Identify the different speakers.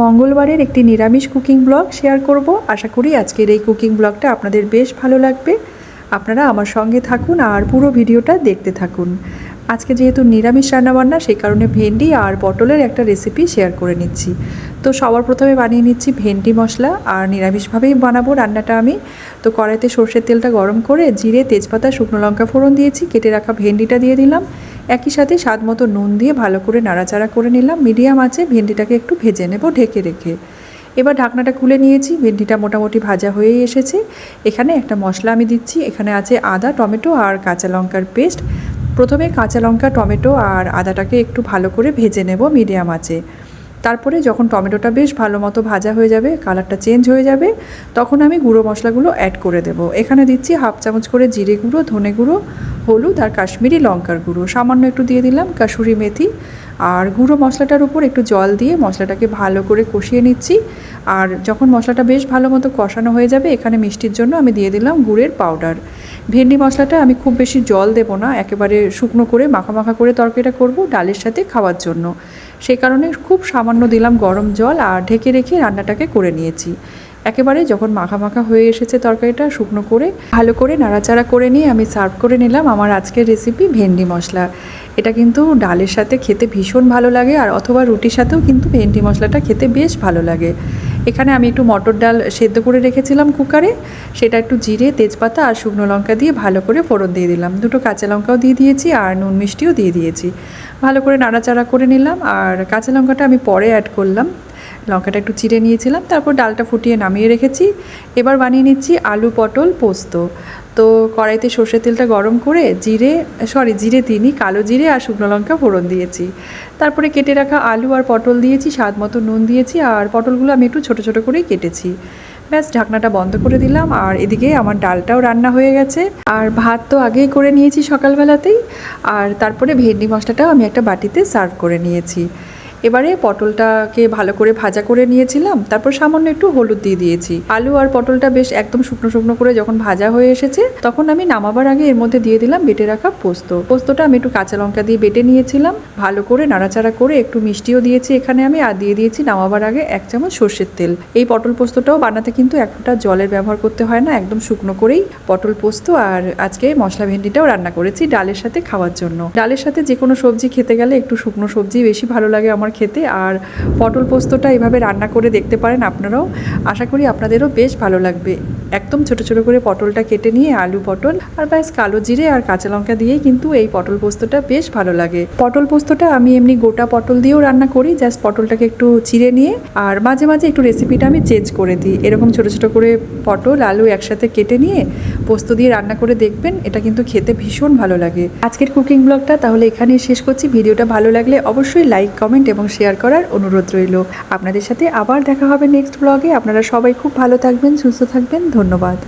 Speaker 1: মঙ্গলবারের একটি নিরামিষ কুকিং ব্লগ শেয়ার করব। আশা করি আজকের এই কুকিং ব্লগটা আপনাদের বেশ ভালো লাগবে। আপনারা আমার সঙ্গে থাকুন আর পুরো ভিডিওটা দেখতে থাকুন। আজকে যেহেতু নিরামিষ রান্নাবান্না, সেই কারণে ভেন্ডি আর পটলের একটা রেসিপি শেয়ার করে নিচ্ছি। তো সবার প্রথমে বানিয়ে নিচ্ছি ভেন্ডি মশলা আর নিরামিষভাবেই বানাবো রান্নাটা আমি। তো কড়াইতে সর্ষের তেলটা গরম করে জিরে, তেজপাতা, শুকনো লঙ্কা ফোড়ন দিয়েছি, কেটে রাখা ভেন্ডিটা দিয়ে দিলাম। একই সাথে স্বাদ মতো নুন দিয়ে ভালো করে নাড়াচাড়া করে নিলাম। মিডিয়াম আছে ভেন্ডিটাকে একটু ভেজে নেব ঢেকে রেখে। এবার ঢাকনাটা খুলে নিয়েছি, ভেন্ডিটা মোটামুটি ভাজা হয়েই এসেছে। এখানে একটা মশলা আমি দিচ্ছি, এখানে আছে আদা, টমেটো আর কাঁচা লঙ্কার পেস্ট। প্রথমে কাঁচা লঙ্কা, টমেটো আর আদাটাকে একটু ভালো করে ভেজে নেব মিডিয়াম আছে তারপরে যখন টমেটোটা বেশ ভালো মতো ভাজা হয়ে যাবে, কালারটা চেঞ্জ হয়ে যাবে, তখন আমি গুঁড়ো মশলাগুলো অ্যাড করে দেব। এখানে দিচ্ছি হাফ চামচ করে জিরে গুঁড়ো, ধনে গুঁড়ো হলুদ আর কাশ্মীরি লঙ্কার গুঁড়ো। সামান্য একটু দিয়ে দিলাম কাসুরি মেথি। আর গুঁড়ো মশলাটার উপর একটু জল দিয়ে মশলাটাকে ভালো করে কষিয়ে নিচ্ছি। আর যখন মশলাটা বেশ ভালো মতো কষানো হয়ে যাবে, এখানে মিষ্টির জন্য আমি দিয়ে দিলাম গুড়ের পাউডার। ভেন্ডি মশলাটা আমি খুব বেশি জল দেবো না, একেবারে শুকনো করে মাখা মাখা করে তরকারিটা করব ডালের সাথে খাওয়ার জন্য। সেই কারণে খুব সামান্য দিলাম গরম জল আর ঢেকে রেখে রান্নাটাকে করে নিয়েছি। একেবারে যখন মাখা মাখা হয়ে এসেছে তরকারিটা, শুকনো করে, ভালো করে নাড়াচাড়া করে নিয়ে আমি সার্ভ করে নিলাম আমার আজকের রেসিপি ভেন্ডি মশলা। এটা কিন্তু ডালের সাথে খেতে ভীষণ ভালো লাগে আর অথবা রুটির সাথেও কিন্তু ভেন্ডি মশলাটা খেতে বেশ ভালো লাগে। এখানে আমি একটু মটর ডাল সেদ্ধ করে রেখেছিলাম কুকারে, সেটা একটু জিরে, তেজপাতা আর শুকনো লঙ্কা দিয়ে ভালো করে ফোড়ন দিয়ে দিলাম। দুটো কাঁচা লঙ্কাও দিয়ে দিয়েছি আর নুন মিষ্টিও দিয়ে দিয়েছি। ভালো করে নাড়াচাড়া করে নিলাম আর কাঁচা লঙ্কাটা আমি পরে অ্যাড করলাম। লঙ্কাটা একটু চিড়ে নিয়েছিলাম, তারপর ডালটা ফুটিয়ে নামিয়ে রেখেছি। এবার বানিয়ে নিচ্ছি আলু পটল পোস্ত। তো কড়াইতে সর্ষের তেলটা গরম করে জিরে, সরি, জিরে দিইনি কালো জিরে আর শুকনো লঙ্কা ফোড়ন দিয়েছি। তারপরে কেটে রাখা আলু আর পটল দিয়েছি, স্বাদ মতো নুন দিয়েছি আর পটলগুলো আমি একটু ছোটো ছোটো করেই কেটেছি। ব্যাস, ঢাকনাটা বন্ধ করে দিলাম আর এদিকে আমার ডালটাও রান্না হয়ে গেছে। আর ভাত তো আগেই করে নিয়েছি সকালবেলাতেই। আর তারপরে ভেন্ডি মশলাটাও আমি একটা বাটিতে সার্ভ করে নিয়েছি। এবারে পটলটাকে ভালো করে ভাজা করে নিয়েছিলাম, তারপর সামান্য একটু হলুদ দিয়ে দিয়েছি। আলু আর পটলটা বেশ একদম শুকনো শুকনো করে যখন ভাজা হয়ে এসেছে, তখন আমি নামাবার আগে এর মধ্যে দিয়ে দিলাম বেটে রাখা পোস্ত। পোস্তটা আমি একটু কাঁচা লঙ্কা দিয়ে বেটে নিয়েছিলাম, ভালো করে নাড়াচাড়া করে একটু মিষ্টিও দিয়েছি এখানে আমি, আর দিয়ে দিয়েছি নামাবার আগে এক চামচ সর্ষের তেল। এই পটল পোস্তটাও বানাতে কিন্তু এক ফোঁটা জলের ব্যবহার করতে হয় না, একদম শুকনো করেই পটল পোস্ত আর আজকে মশলা ভেন্ডিটাও রান্না করেছি ডালের সাথে খাওয়ার জন্য। ডালের সাথে যে কোনো সবজি খেতে গেলে একটু শুকনো সবজি বেশি ভালো লাগে আমার খেতে আর পটল পোস্তটা এভাবে রান্না করে দেখতে পারেন আপনারাও। আশা করি আপনাদেরও বেশ ভালো লাগবে। একদম ছোট ছোট করে পটলটা কেটে নিয়ে আলু পটল আর ব্যাস কালো জিরে আর কাঁচা লঙ্কা দিয়েই কিন্তু এই পটল পোস্তটা বেশ ভালো লাগে। পটল পোস্তটা আমি এমনি গোটা পটল দিয়েও রান্না করি, জাস্ট পটলটাকে একটু চিড়ে নিয়ে আর মাঝে মাঝে একটু রেসিপিটা আমি চেঞ্জ করে দিই। এরকম ছোট ছোট করে পটল, আলু একসাথে কেটে নিয়ে পোস্ত দিয়ে রান্না করে দেখবেন, এটা কিন্তু খেতে ভীষণ ভালো লাগে। আজকের কুকিং ব্লগটা তাহলে এখানেই শেষ করছি। ভিডিওটা ভালো লাগলে অবশ্যই লাইক, কমেন্ট এবং শেয়ার করার অনুরোধ রইল। আপনাদের সাথে আবার দেখা হবে নেক্সট ব্লগে। আপনারা সবাই খুব ভালো থাকবেন, সুস্থ থাকবেন। ধন্যবাদ।